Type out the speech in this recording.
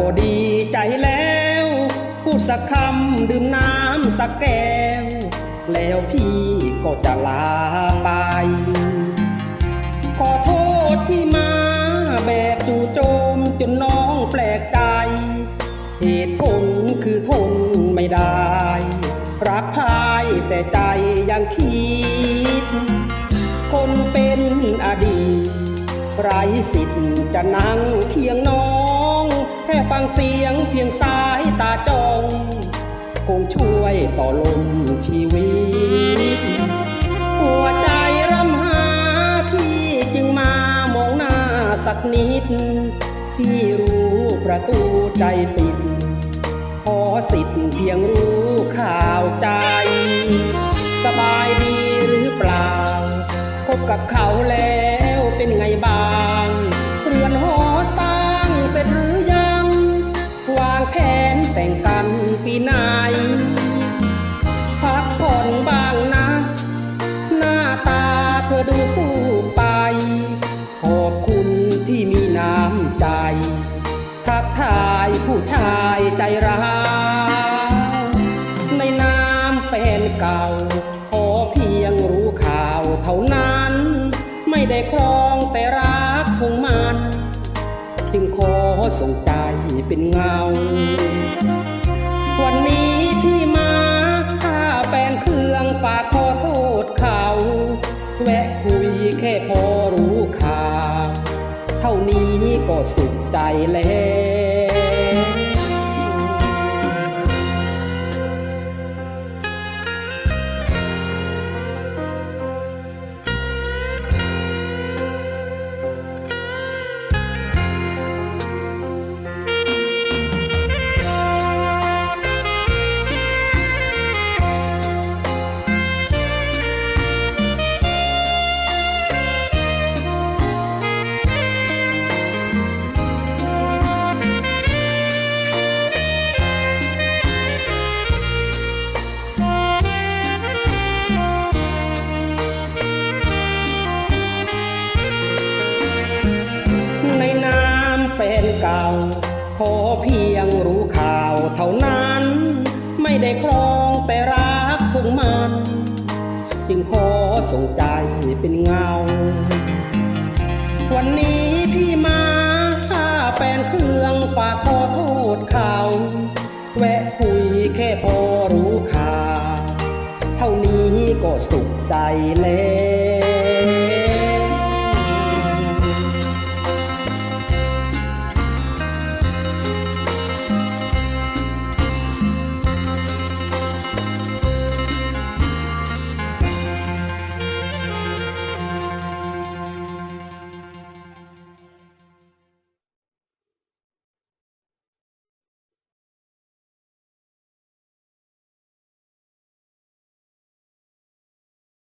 ก็ดีใจแล้ว พูดสักคำดื่มน้ำสักแก้ว แล้วพี่ก็จะลาไป ขอโทษที่มาแบบจู่โจมจนน้องแปลกใจ เหตุผลคือทนไม่ได้ รักพายแต่ใจยังคิด คนเป็นอดีต ไรสิทธิ์จะนั่งเคียงน้อง แค่ฟังเสียงเพียงสายตาจ้องคงช่วยต่อลมชีวิต หัวใจรำหาพี่จึงมามองหน้าสักนิด พี่รู้ประตูใจปิด ขอสิทธิ์เพียงรู้ข่าวใจ สบายดีหรือเปล่าพบกับเขาแล้ว บ้าง เรือนหอสร้างเสร็จหรือยัง วางแผนแต่งกันปีไหนพักผ่อนบ้างนะ หน้าตาเธอดูสู้ไป ขอบคุณที่มีน้ำใจ ทักทายผู้ชายใจร้ายในนามแฟนเก่า ขอเพียงรู้ข่าวเท่านั้น ไม่ได้ครอง จึงขอส่งใจเป็นเงา วันนี้พี่มาถ้าแฟนเครื่องฝากขอโทษเขา แวะคุยแค่พอรู้ข่าว เท่านี้ก็สุขใจแล้ว เก่า ขอเพียงรู้ข่าวเท่านั้น ไม่ได้ครองแต่รักของมัน จึงขอส่งใจเป็นเงา วันนี้พี่มาถ้าแฟนเครื่องฝากขอโทษเขาแวะคุยแค่พอรู้ข่าว เท่านี้ก็สุขใจแล้ว